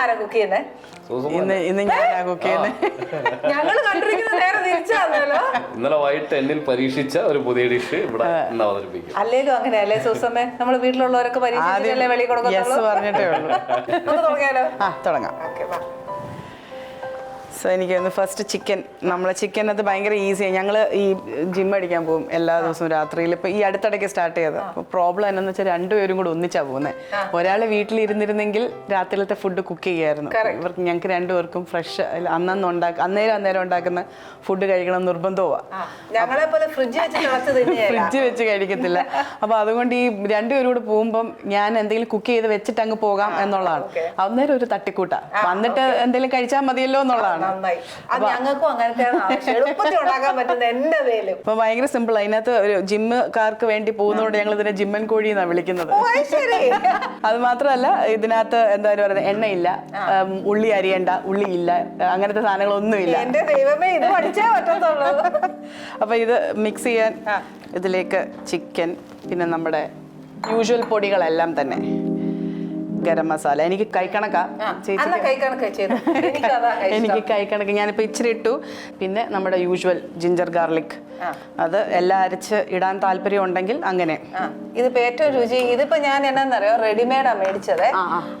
ആരാ കുക്ക് ചെയ്യുന്നേ? ഇന്ന് ഇന്ന് ഞാൻ കുക്ക് ചെയ്യുന്നത് ഞങ്ങൾ കണ്ടിരിക്കുന്നത് നേരെ തിരിച്ചാണല്ലോ ഇന്നലെ വൈകിട്ട് എന്നിൽ പരീക്ഷിച്ച ഒരു പുതിയ ഡിഷ് ഇവിടെ അവതരിപ്പിക്കും അല്ലേലും അങ്ങനെയല്ലേ സൂസമ്മേ? നമ്മൾ വീട്ടിലുള്ളവരൊക്കെ പരീക്ഷിച്ചല്ലേ വെളി യെസ് പറഞ്ഞിട്ടേ ഉള്ളൂ. തുടങ്ങിയാലോ? ആ തുടങ്ങാം. ഓക്കെ വാ സോ എനിക്ക് തോന്നുന്നു ഫസ്റ്റ് ചിക്കൻ നമ്മളെ ചിക്കൻ അത് ഭയങ്കര ഈസിയാണ് ഞങ്ങൾ ഈ ജിം അടിക്കാൻ പോകും എല്ലാ ദിവസവും രാത്രിയിൽ ഇപ്പോൾ ഈ അടുത്തിടയ്ക്ക് സ്റ്റാർട്ട് ചെയ്തത്. അപ്പോൾ പ്രോബ്ലം എന്നാന്ന് വെച്ചാൽ രണ്ടുപേരും കൂടെ ഒന്നിച്ചാ പോകുന്നത് ഒരാൾ വീട്ടിലിരുന്നിരുന്നെങ്കിൽ രാത്രിയിലത്തെ ഫുഡ് കുക്ക് ചെയ്യായിരുന്നു. ഇവർക്ക് ഞങ്ങൾക്ക് രണ്ടുപേർക്കും ഫ്രഷ് അന്നന്ന് ഉണ്ടാക്കുക അന്നേരം അന്നേരം ഉണ്ടാക്കുന്ന ഫുഡ് കഴിക്കണം നിർബന്ധമാണ് ഫ്രിഡ്ജ് വെച്ച് കഴിക്കത്തില്ല. അപ്പോൾ അതുകൊണ്ട് ഈ രണ്ടുപേരും കൂടെ പോകുമ്പം ഞാൻ എന്തെങ്കിലും കുക്ക് ചെയ്ത് വെച്ചിട്ട് അങ്ങ് പോകാം എന്നുള്ളതാണ്. അന്നേരം ഒരു തട്ടിക്കൂട്ടാണ് വന്നിട്ട് എന്തെങ്കിലും കഴിച്ചാൽ മതിയല്ലോ എന്നുള്ളതാണ്. നന്നായി. അത് ഞങ്ങൾക്കും അങ്ങനത്തെ ആവശ്യം. എളുപ്പത്തിൽ ഉണ്ടാക്കാൻ പറ്റുന്ന എന്റെ പേരും അപ്പൊ ഭയങ്കര സിമ്പിൾ അതിനകത്ത് ഒരു ജിമ്മുകാർക്ക് വേണ്ടി പോകുന്നതുകൊണ്ട് ഞങ്ങൾ ഇതിനെ ജിമ്മൻ കോഴി എന്നാണ് വിളിക്കുന്നത്. അത് മാത്രമല്ല ഇതിനകത്ത് എന്താ പറയുക എണ്ണയില്ല. ഉള്ളി അരിയണ്ട ഉള്ളി ഇല്ല. അങ്ങനത്തെ സാധനങ്ങളൊന്നുമില്ല എന്റെ ദൈവമേ ഇത് പഠിച്ചേ പറ്റത്തുള്ളൂ. അപ്പൊ ഇത് മിക്സ് ചെയ്യാൻ ഇതിലേക്ക് ചിക്കൻ പിന്നെ നമ്മുടെ യൂഷ്വൽ പൊടികളെല്ലാം തന്നെ. ഗരം മസാല. എനിക്ക് കൈക്കണക്കാ. എനിക്ക് കൈക്കണക്ക ഞാനിപ്പോൾ ഇച്ചിരി ഇട്ടു. പിന്നെ നമ്മുടെ യൂഷ്വൽ ജിഞ്ചർ ഗാർലിക് അത് എല്ലാം അരച്ച് ഇടാൻ താല്പര്യം ഉണ്ടെങ്കിൽ അങ്ങനെ. ഇതിപ്പോ ഏറ്റവും രുചി. ഇതിപ്പോ ഞാൻ എന്നാന്നറിയോ? റെഡിമെയ്ഡാ മേടിച്ചത്.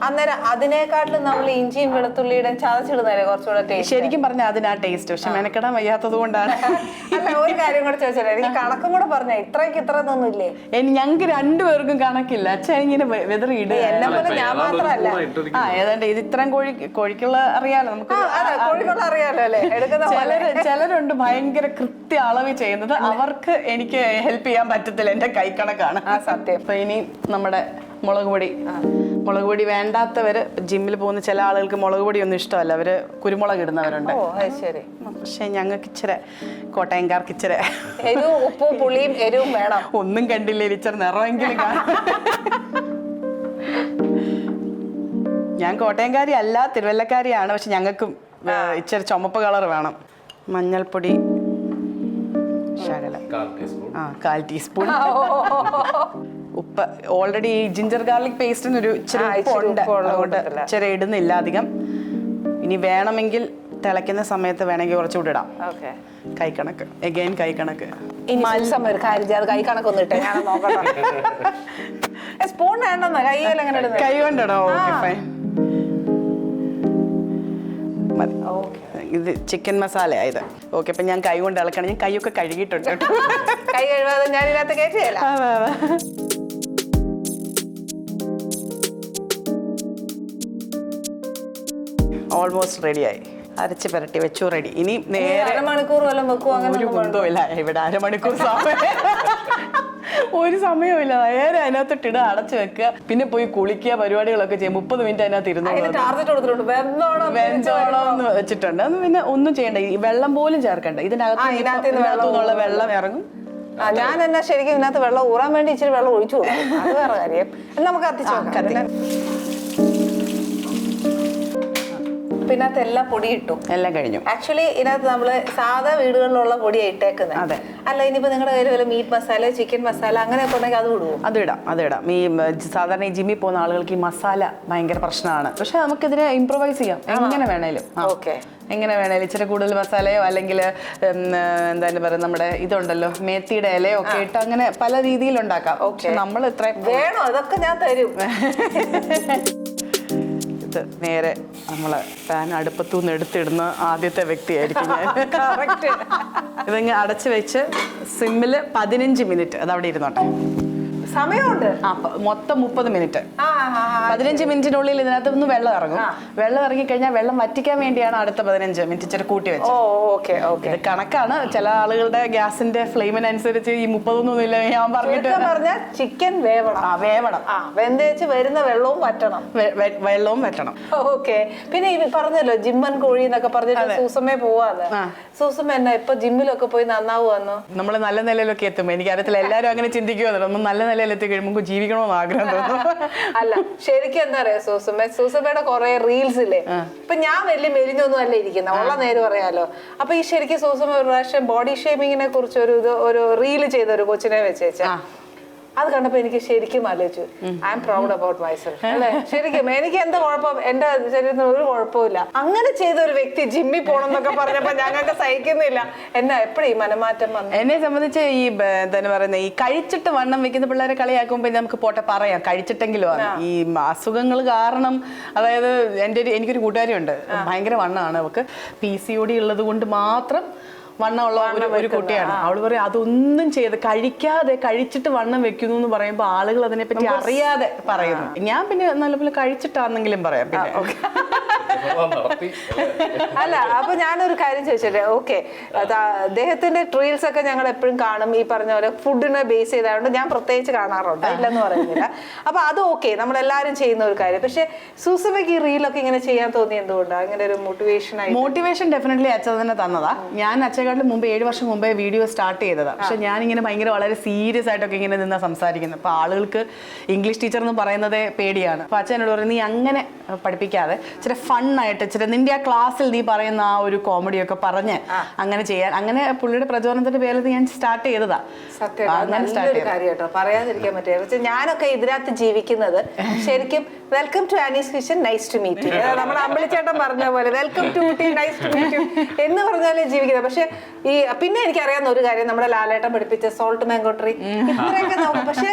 അന്നേരം അതിനേക്കാട്ടിലും നമ്മൾ ഇഞ്ചിയും വെളുത്തുള്ളിയുടെ ചതച്ചിടുന്നല്ലേ കുറച്ചുകൂടെ ടേസ്റ്റ് ശരിക്കും പറഞ്ഞാൽ അതിനാ ടേസ്റ്റ് പക്ഷെ മെനക്കെടാൻ വയ്യാത്തത് കൊണ്ടാണ്. അല്ല ഒരു കാര്യം കൂടെ ചോദിച്ചാലേ എനിക്ക് കണക്കും കൂടെ പറഞ്ഞ. ഇത്രയ്ക്ക് ഇത്ര ഒന്നുമില്ലേ? ഞങ്ങൾക്ക് രണ്ടുപേർക്കും കണക്കില്ല. അച്ഛൻ ഇങ്ങനെ വെതറി ഇടുക എന്നെ പോലെ ഞാൻ മാത്രമല്ല. ആ ഏതാണ്ട് ഇത് ഇത്രയും കോഴി കോഴിക്കുള്ള അറിയാലോ നമുക്ക്. ആ, അതെ അറിയാലോ അല്ലേ? ചിലര് ചിലരുണ്ട് ഭയങ്കര കൃത്യ അളവ് ചെയ്യുന്നത് അവർക്ക് എനിക്ക് ഹെൽപ്പ് ചെയ്യാൻ പറ്റത്തില്ല എന്റെ കൈക്കണക്കാണ്. ആ സത്യം. അപ്പൊ ഇനി നമ്മുടെ മുളക് പൊടി. മുളക് പൊടി വേണ്ടാത്തവര് ജിമ്മിൽ പോകുന്ന ചില ആളുകൾക്ക് മുളക് പൊടി ഒന്നും ഇഷ്ടമല്ല. അവർ കുരുമുളക് ഇടുന്നവരുണ്ട്. ഓ ശരി. പക്ഷെ ഞങ്ങൾക്ക് ഇച്ചിരി കോട്ടയംകാർക്ക് ഇച്ചിരി എരിവും ഉപ്പും പുളിയും എരിവും വേണം. ഒന്നും കണ്ടില്ല ഇച്ചിരി നിറമെങ്കിലും കാണാം. ഞാൻ കോട്ടയംകാരി അല്ല തിരുവല്ലക്കാരിയാണ്. പക്ഷെ ഞങ്ങൾക്കും ഇച്ചിരി ചുമപ്പ് കളർ വേണം. മഞ്ഞൾപ്പൊടി. ശകലം. കാൽ ടീസ്പൂൺ. ആ കാൽ ടീസ്പൂൺ. ഉപ്പ് ഓൾറെഡി ഈ ജിഞ്ചർ ഗാർലിക് പേസ്റ്റിന് ഒരു ഇച്ചിരി അതുകൊണ്ട് ഇടുന്നില്ല അധികം. ഇനി വേണമെങ്കിൽ തിളയ്ക്കുന്ന സമയത്ത് വേണമെങ്കിൽ കുറച്ചുകൂടി ഇടാം. ഓക്കെ. കൈക്കണക്ക്. എഗെയിൻ കൈക്കണക്ക്. സ്പൂൺ സൂസം ഒരു കാര്യം ചെയ്ത് അത് കൈ മതി. ഓക്കെ ഇത് ചിക്കൻ മസാല ഇത്. ഓക്കെ അപ്പൊ ഞാൻ കൈ കൊണ്ട് ഇളക്കണം. ഞാൻ കൈയൊക്കെ കഴുകിയിട്ടുണ്ട് കേട്ടോ. കൈ കഴുകാതെ ഞാൻ ഇതിനകത്ത് കയറ്റിയല്ല. ഓൾമോസ്റ്റ് റെഡിയായി അരച്ച് പുരട്ടി വെച്ചു റെഡി ഇനി നേരെ അരമണിക്കൂർ വല്ലതും വെക്കും അങ്ങനെ ഒരു കുന്തമില്ല ഇവിടെ അരമണിക്കൂർ സമയം. ഒരു സമയമില്ല നേരെ അതിനകത്ത് ഇടുക അടച്ചു വെക്കുക. പിന്നെ പോയി കുളിക്കുക പരിപാടികളൊക്കെ ചെയ്യും മുപ്പത് മിനിറ്റ് അതിനകത്ത് ഇരുന്നു വെഞ്ചോളം വെന്തോളം എന്ന് വെച്ചിട്ടുണ്ട്. അത് പിന്നെ ഒന്നും ചെയ്യണ്ട. ഈ വെള്ളം പോലും ചേർക്കണ്ട. ഇതിനകത്ത് അകത്ത് നിന്നുള്ള വെള്ളം ഇറങ്ങും. ഞാൻ എന്നാ ശരിക്കും ഇതിനകത്ത് വെള്ളം ഊറാൻ വേണ്ടി ഇച്ചിരി വെള്ളം ഒഴിച്ചു കൊടുക്കും. അത് വേറെ കാര്യം. നമുക്ക് കത്തിച്ചു പിന്നെ എല്ലാം പൊടി ഇട്ടു. എല്ലാം കഴിഞ്ഞു. ആക്ച്വലി ഇതിനകത്ത് നമ്മൾ സാധാ വീടുകളിലുള്ള പൊടിയാ ഇട്ടേക്കുന്നത് അതെ. അല്ല ഇനിയിപ്പോ നിങ്ങളുടെ കയ്യിൽ വല്ല മീറ്റ് മസാല ചിക്കൻ മസാല അങ്ങനെയൊക്കെ ഉണ്ടെങ്കിൽ അത് വിടുവോ അത് ഇടാം അത് ഇടാം. ഈ സാധാരണ ഈ ജിമ്മിൽ പോകുന്ന ആളുകൾക്ക് ഈ മസാല ഭയങ്കര പ്രശ്നമാണ്. പക്ഷെ നമുക്കിതിനെ ഇംപ്രൊവൈസ് ചെയ്യാം. എങ്ങനെ വേണേലും. ഓക്കെ. എങ്ങനെ വേണേലും ഇച്ചിരി കൂടുതൽ മസാലയോ അല്ലെങ്കിൽ എന്താണ് പറയുക നമ്മുടെ ഇതുണ്ടല്ലോ മേത്തിയുടെ ഇലയോ ഒക്കെ ഇട്ട് അങ്ങനെ പല രീതിയിൽ ഉണ്ടാക്കാം. പക്ഷെ നമ്മൾ ഇത്രയും വേണോ? അതൊക്കെ ഞാൻ തരും. ഇത് നേരെ നമ്മൾ പാൻ അടുപ്പത്തു നിന്ന് എടുത്തിടുന്ന ആദ്യത്തെ വ്യക്തിയായിരിക്കും ഞാൻ. ഇതിങ്ങ് അടച്ചു വെച്ച് സിമ്മിൽ പതിനഞ്ച് മിനിറ്റ് അത് അവിടെ ഇരുന്നോട്ടെ. സമയമുണ്ട്. മൊത്തം മുപ്പത് മിനിറ്റ്. പതിനഞ്ച് മിനിറ്റിനുള്ളിൽ ഇതിനകത്ത് നിന്ന് വെള്ളം ഇറങ്ങും. വെള്ളം ഇറങ്ങി കഴിഞ്ഞാൽ വെള്ളം വറ്റിക്കാൻ വേണ്ടിയാണ് അടുത്ത പതിനഞ്ച് മിനിറ്റ് ഇച്ചിരി കൂട്ടി വെച്ചത്. Okay okay. കണക്കാണ്. ചില ആളുകളുടെ ഗ്യാസിന്റെ ഫ്ലെയിമിനനുസരിച്ച് ഈ മുപ്പതൊന്നും ഇല്ല ഞാൻ പറഞ്ഞിട്ട് പറഞ്ഞാൽ ചിക്കൻ വേവണം. ആ വേവണം. ആ വെന്തേച്ച് വരുന്ന വെള്ളവും വറ്റണം. വെള്ളവും വറ്റണം. ഓക്കെ. പിന്നെ ഈ പറഞ്ഞല്ലോ ജിമ്മൻ കോഴി എന്നൊക്കെ പറഞ്ഞിട്ട് സൂസമ്മേ പോവാ. സൂസമ്മ എന്നാ ഇപ്പൊ ജിമ്മിലൊക്കെ പോയി നന്നാവുമെന്നോ നമ്മൾ നല്ല നിലയിലൊക്കെ എത്തുമ്പോ എനിക്ക് അറിയത്തില്ല എല്ലാവരും അങ്ങനെ ചിന്തിക്കുമല്ലോ ഒന്ന് നല്ല നിലയിൽ എത്തി കഴിയുമ്പോൾ ജീവിക്കണമെന്ന് ആഗ്രഹം അല്ല ശരിക്കും എന്താ പറയാ സൂസമ്മ സൂസമ്മയുടെ കുറെ റീൽസ് ഇല്ലേ? ഇപ്പൊ ഞാൻ വലിയ മെലിഞ്ഞൊന്നും അല്ല ഇരിക്കുന്ന. ഉള്ള നേര് പറയാലോ. അപ്പൊ ഈ ശരിക്കും സൂസമ്മ ഒരു പ്രാവശ്യം ബോഡി ഷേമിങ്ങിനെ കുറിച്ച് ഒരു ഇത് ഒരു റീൽ ചെയ്ത ഒരു കൊച്ചിനെ വെച്ചേച്ച. അത് കണ്ടപ്പോ എനിക്ക് ശരിക്കും ആലോചിച്ചു I'm proud about myself അല്ലെ? ശരിക്കും എനിക്ക് എന്താ കുഴപ്പം? എന്റെ ശരീരത്തിന് ഒരു കുഴപ്പമില്ല അങ്ങനെ ചെയ്ത ഒരു വ്യക്തി ജിമ്മിൽ പോകണം എന്നൊക്കെ പറഞ്ഞപ്പോ ഞങ്ങൾക്ക് സഹിക്കുന്നില്ല. എന്നാ എപ്പോഴും ഈ മനമാറ്റം വന്നു എന്നെ സംബന്ധിച്ച് ഈ എന്താ എന്താണ് പറയുന്നത് ഈ കഴിച്ചിട്ട് വണ്ണം വെക്കുന്ന പിള്ളേരെ കളിയാക്കുമ്പോൾ നമുക്ക് പോട്ടെ പറയാം. കഴിച്ചിട്ടെങ്കിലും ആണ്. ഈ അസുഖങ്ങൾ കാരണം അതായത് എന്റെ ഒരു എനിക്കൊരു കൂട്ടുകാരിയുണ്ട്. ഭയങ്കര വണ്ണമാണ് അവൾക്ക്. പി സി ഒ ഡി ഉള്ളത് കൊണ്ട് മാത്രം വണ്ണമുള്ള ഒരു ഒരു കുട്ടിയാണ്. അവൾ പറയും അതൊന്നും ചെയ്ത് കഴിക്കാതെ കഴിച്ചിട്ട് വണ്ണം വെക്കുന്നു എന്ന് പറയുമ്പോൾ ആളുകൾ അതിനെപ്പറ്റി അറിയാതെ പറയുന്നു. ഞാൻ പിന്നെ നല്ലപോലെ കഴിച്ചിട്ടാണെങ്കിലും പറയാം പിന്നെ. അല്ല അപ്പൊ ഞാനൊരു കാര്യം ചോദിച്ചോട്ടെ? ഓക്കെ. അദ്ദേഹത്തിന്റെ ട്രീൽസ് ഒക്കെ ഞങ്ങൾ എപ്പോഴും കാണും. ഈ പറഞ്ഞ പോലെ ഫുഡിനെ ബേസ് ചെയ്തായതുകൊണ്ട് ഞാൻ പ്രത്യേകിച്ച് കാണാറുണ്ട്. ഇല്ലെന്ന് പറയുന്നില്ല. അപ്പൊ അത് ഓക്കെ. നമ്മൾ നമ്മളെല്ലാരും ചെയ്യുന്ന ഒരു കാര്യം. പക്ഷെ സൂസമയ്ക്ക് ഈ റീലൊക്കെ ഇങ്ങനെ ചെയ്യാൻ തോന്നി എന്തുകൊണ്ടാണ് അങ്ങനെ ഒരു മോട്ടിവേഷൻ ആയി മോട്ടിവേഷൻ ഡെഫിനറ്റ്ലി അച്ഛൻ തന്നെ തന്നതാ. ഞാൻ അച്ഛക്കാട്ടിൽ മുമ്പ് ഏഴ് വർഷം മുമ്പേ വീഡിയോ സ്റ്റാർട്ട് ചെയ്തതാ. പക്ഷെ ഞാൻ ഇങ്ങനെ ഭയങ്കര വളരെ സീരിയസ് ആയിട്ടൊക്കെ ഇങ്ങനെ നിന്നാ സംസാരിക്കുന്നത് അപ്പൊ ആളുകൾക്ക് ഇംഗ്ലീഷ് ടീച്ചർ എന്ന് പറയുന്നത് പേടിയാണ്. അപ്പൊ അച്ഛനോട് പറയുന്നത് നീ അങ്ങനെ പഠിപ്പിക്കാതെ ഇച്ചിരി ഫണ്ണായിട്ട് ഇച്ചിരി നിന്റെ ആ ക്ലാസ്സിൽ നീ പറയുന്ന ആ ഒരു കോമഡിയൊക്കെ പറഞ്ഞ് അങ്ങനെ ചെയ്യാൻ. അങ്ങനെ പുള്ളിയുടെ പ്രചോദനത്തിന്റെ പേരിൽ ഞാൻ സ്റ്റാർട്ട് ചെയ്തതാ. അങ്ങനെ സ്റ്റാർട്ട് ചെയ്തു പറയാതിരിക്കാൻ പറ്റില്ല. പക്ഷെ ഞാനൊക്കെ ഇതിനകത്ത് ജീവിക്കുന്നത് ശരിക്കും welcome to Annie's kitchen nice to meet നമ്മൾ നമ്മുടെ അമ്പലിച്ചേട്ടൻ പറഞ്ഞ പോലെ welcome to Ooty nice to meet എന്ന് പറഞ്ഞാലേ ജീവിക്കുന്നത്. പക്ഷെ ഈ പിന്നെ എനിക്ക് അറിയാവുന്ന ഒരു കാര്യം നമ്മുടെ ലാലേട്ടൻ പഠിപ്പിച്ച സോൾട്ട് ട്രീ ഇത്രയൊക്കെ പക്ഷെ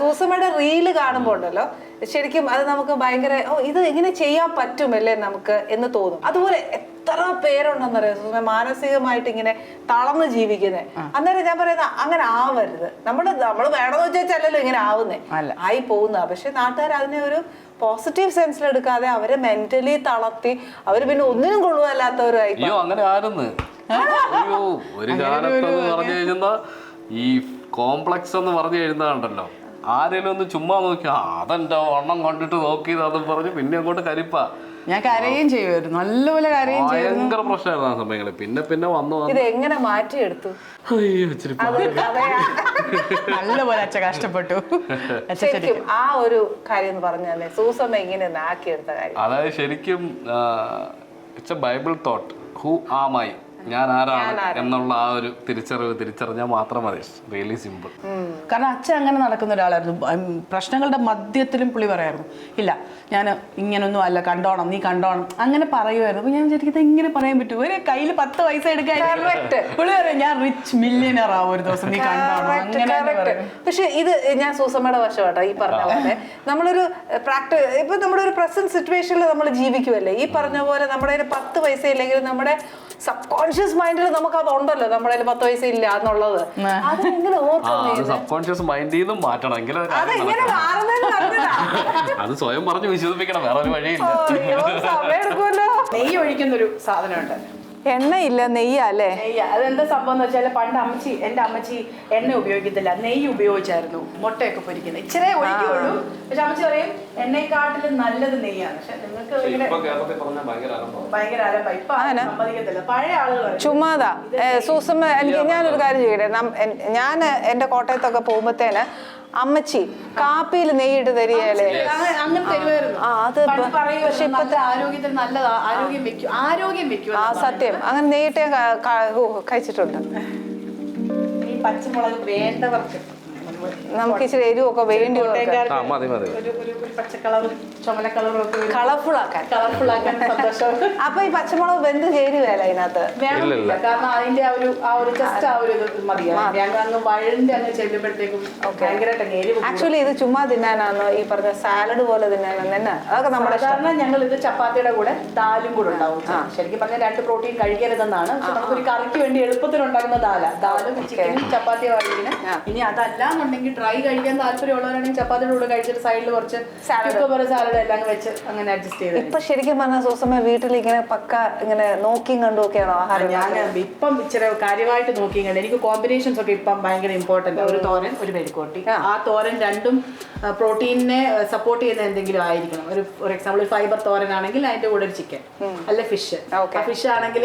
സൂസമ്മയുടെ റീൽ കാണുമ്പോൾ ഉണ്ടല്ലോ. ശരിക്കും അത് നമുക്ക് ഭയങ്കര ഓ ഇത് എങ്ങനെ ചെയ്യാൻ പറ്റുമല്ലേ നമുക്ക് എന്ന് തോന്നും. അതുപോലെ എത്ര പേരുണ്ടെന്നറിയാം മാനസികമായിട്ട് ഇങ്ങനെ തളർന്ന് ജീവിക്കുന്നത് അന്നേരം ഞാൻ പറയുന്ന അങ്ങനെ ആവരുത്. നമ്മൾ നമ്മൾ വേണമെന്ന് വെച്ചാലല്ലോ ഇങ്ങനെ ആവുന്നേ. ആയി പോകുന്ന. പക്ഷെ നാട്ടുകാർ അതിനെ ഒരു പോസിറ്റീവ് സെൻസിൽ എടുക്കാതെ അവരെ മെന്റലി തളർത്തി അവർ പിന്നെ ഒന്നിനും കൊള്ളുവല്ലാത്തവരായി അയ്യോ അങ്ങനെ ആരെന്ന്? അയ്യോ ഒരു കാലത്ത് പറഞ്ഞു കഴിഞ്ഞാൽ ഈ കോംപ്ലക്സ് എന്ന് പറഞ്ഞു കഴിഞ്ഞാണ്ടല്ലോ ആരെങ്കിലും ഒന്ന് ചുമ്മാ നോക്കി "ആ, അതെന്റെ വണ്ണം കണ്ടിട്ട് നോക്കിയതാന്ന് പറഞ്ഞു പിന്നെ അങ്ങോട്ട് കരിപ്പ ഞാൻ കരയും ചെയ്യുമായിരുന്നു. നല്ലപോലെ കരയും ഭയങ്കര പ്രശ്നമായിരുന്നു ആ സമയങ്ങളിൽ പിന്നെ പിന്നെ വന്നു വന്നു ഇത് എങ്ങനെ മാറ്റിയെടുത്തു? അയ്യോ ഇച്ചിരി നല്ലപോലെ അച്ഛ കഷ്ടപ്പെട്ടു. ശരിക്കും ആ ഒരു കാര്യം എന്ന് പറഞ്ഞു തന്നെ സൂസമ്മ ഇങ്ങനെ ആക്കിയെടുത്ത കാര്യം. അതായത് ശരിക്കും it's a bible thought who am I my ഞാൻ ആരാണ് എന്നുള്ള ആ ഒരു തിരിച്ചറിവ് തിരിച്ചറിഞ്ഞാൽ മാത്രം മതി. റിയലി സിമ്പിൾ കാരണം അച്ഛൻ അങ്ങനെ നടക്കുന്ന ഒരാളായിരുന്നു. പ്രശ്നങ്ങളുടെ മധ്യത്തിലും പുള്ളി പറയായിരുന്നു. ഇല്ല ഞാൻ ഇങ്ങനൊന്നും അല്ല കണ്ടോണം നീ കണ്ടോണം. അങ്ങനെ പറയുമായിരുന്നു. അപ്പൊ ഞാൻ വിചാരിക്കുന്നത് ഇങ്ങനെ പറയാൻ പറ്റും? ഒരു കയ്യിൽ പത്ത് പൈസ എടുക്കാൻ. പുള്ളി പറയും ഞാൻ റിച്ച് മില്യനർ ആവും ഒരു ദിവസം നീ കണ്ടോണം. അങ്ങനെ പക്ഷെ ഇത് ഞാൻ സൂസമ്മയുടെ വശമാട്ടോ ഈ പറഞ്ഞ പോലെ. നമ്മളൊരു പ്രാക്ടി ഇപ്പൊ നമ്മുടെ ഒരു പ്രസന്റ് സിറ്റുവേഷനിൽ നമ്മൾ ജീവിക്കുമല്ലേ ഈ പറഞ്ഞ പോലെ നമ്മുടെ പത്ത് പൈസ ഇല്ലെങ്കിൽ നമ്മുടെ സബ് കോൺഷ്യസ് മൈൻഡിൽ നമുക്ക് അത് ഉണ്ടല്ലോ നമ്മുടെ കയ്യിൽ പത്ത് പൈസ ഇല്ല എന്നുള്ളത്. അതെങ്ങനെ അത് സബ് കോൺഷ്യസ് മൈൻഡിൽ നിന്നും മാറ്റണം. എങ്കിലും അത് കാര്യം അതെങ്ങനെ മാറുന്നതെന്ന് അറിഞ്ഞില്ല. നടക്കും. അത് സ്വയം പറഞ്ഞ് വിശ്വസിപ്പിക്കണം. വേറെ ഒരു വഴിയില്ല സമയം എടുക്കുമല്ലോ. നെയ്യ് ഒഴിക്കുന്ന ഒരു സാധനമുണ്ട്. എണ്ണയില്ല നെയ്യല്ലേ? നെയ്യ്. അതെന്താ സംഭവം എന്ന് വെച്ചാൽ പണ്ട് അമ്മച്ചി എന്റെ അമ്മച്ചി എണ്ണ ഉപയോഗിക്കത്തില്ല. നെയ്യ് ഉപയോഗിച്ചായിരുന്നു മുട്ടയൊക്കെ പൊരിക്കുന്നത്. ഇച്ചിരി ഒഴിക്കുള്ളൂ. പക്ഷെ അമ്മച്ചി പറയും എണ്ണയെക്കാട്ടിലും നല്ലത് നെയ്യാണ്. പക്ഷെ നിങ്ങൾക്ക് ഭയങ്കര ആരംഭം ഇപ്പൊ സമ്മതിക്കത്തില്ല. പഴയ ആളുകൾ ചുമ്മാതാ. സൂസമ്മ എനിക്ക് ഞാനൊരു കാര്യം ചെയ്യട്ടെ. ഞാൻ എന്റെ കോട്ടയത്തൊക്കെ പോകുമ്പോഴത്തേന് അമ്മച്ചി കാപ്പിയിൽ നെയ്യിട്ട് തരികയല്ലേ? ആ, അത് പക്ഷെ ആരോഗ്യത്തിന് നല്ലതാ ആരോഗ്യം വെക്കും ആരോഗ്യം വെക്കും ആ സത്യം. അങ്ങനെ നെയ്യിട്ട് കഴിച്ചിട്ടുണ്ട്. ഈ പച്ചമുളക് വേണ്ടവർക്ക് നമുക്ക് ഇച്ചിരി എരിവൊക്കെ വേണ്ടി ആ മതി മതി. കളർഫുൾ ആക്കാൻ കളർഫുൾ ആക്കാൻ സന്തോഷം. അപ്പൊ ഈ പച്ചമുളക് വെന്ത് ചേരുവേല അതിനകത്ത് വേണമെന്നില്ല. കാരണം അതിന്റെ ആ ഒരു ആ ഒരു ജസ്റ്റ് ആ ഒരു ഇത് മതിയാണ് ഞങ്ങൾ അങ്ങ് വഴന്റെ അങ്ങ് ചെല്ലുമ്പോഴത്തേക്കും ഭയങ്കരമായിട്ട് അങ്ങ് എരിവ് കൂടും. ആക്ച്വലി ഇത് ചുമ്മാ തിന്നാനാണോ ഈ പറഞ്ഞ സാലഡ് പോലെ തിന്നാനാണ് തന്നെ അതൊക്കെ നമ്മുടെ കാരണം സാധാരണ ഞങ്ങൾ ഇത് ചപ്പാത്തിയുടെ കൂടെ ദാലും കൂടെ ഉണ്ടാവും ശരിക്കും പറഞ്ഞാൽ രണ്ട് പ്രോട്ടീൻ കഴിക്കരുതെന്നാണ്. നമുക്ക് ഒരു കറിക്ക് വേണ്ടി എളുപ്പത്തിൽ ഉണ്ടാക്കുന്ന ദാല ദാലും ചിക്കനും ചപ്പാത്തിയും ഇനി ഇനി അതല്ലാന്നുണ്ടെങ്കിൽ ഡ്രൈ കഴിക്കാൻ താല്പര്യമുള്ളവരാണെങ്കിൽ ചപ്പാത്തിയുടെ കൂടെ കഴിച്ചിട്ട് സൈഡിൽ കുറച്ച് പോലെ സാലഡ് എല്ലാം വെച്ച് അങ്ങനെ അഡ്ജസ്റ്റ് ചെയ്ത് ഇപ്പൊ ശരിക്കും പറഞ്ഞ സൂസമ്മ വീട്ടിലിങ്ങനെ പക്ക ഇങ്ങനെ നോക്കിയും കണ്ടുമൊക്കെയാണോ ആഹാരം ഞാൻ ഇപ്പം ഇച്ചിരി കാര്യമായിട്ട് നോക്കി കണ്ടു. എനിക്ക് കോമ്പിനേഷൻസ് ഒക്കെ ഇപ്പം ഭയങ്കര ഇമ്പോർട്ടന്റ് ഒരു തോരൻ ഒരു മെഴുക്കോട്ടി ആ. തോരൻ രണ്ടും പ്രോട്ടീനെ സപ്പോർട്ട് ചെയ്യുന്ന എന്തെങ്കിലും ആയിരിക്കണം. ഒരു ഫോർ എക്സാമ്പിൾ ഫൈബർ തോരൻ ആണെങ്കിൽ അതിന്റെ കൂടെ ഒരു ചിക്കൻ അല്ല ഫിഷ്. ഫിഷ് ആണെങ്കിൽ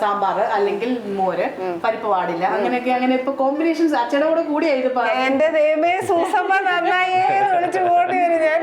സാമ്പാർ അല്ലെങ്കിൽ മോര് പരിപ്പ് പാടില്ല അങ്ങനെയൊക്കെ അങ്ങനെ ഇപ്പൊ കോമ്പിനേഷൻസ് അച്ഛനോട് കൂടി കൂടിയാ ഇത് പ- എന്റെ ദൈവമേ സൂസമ്മ നന്നായേ വിളിച്ചു പോണ്ടി വരും ഞാൻ.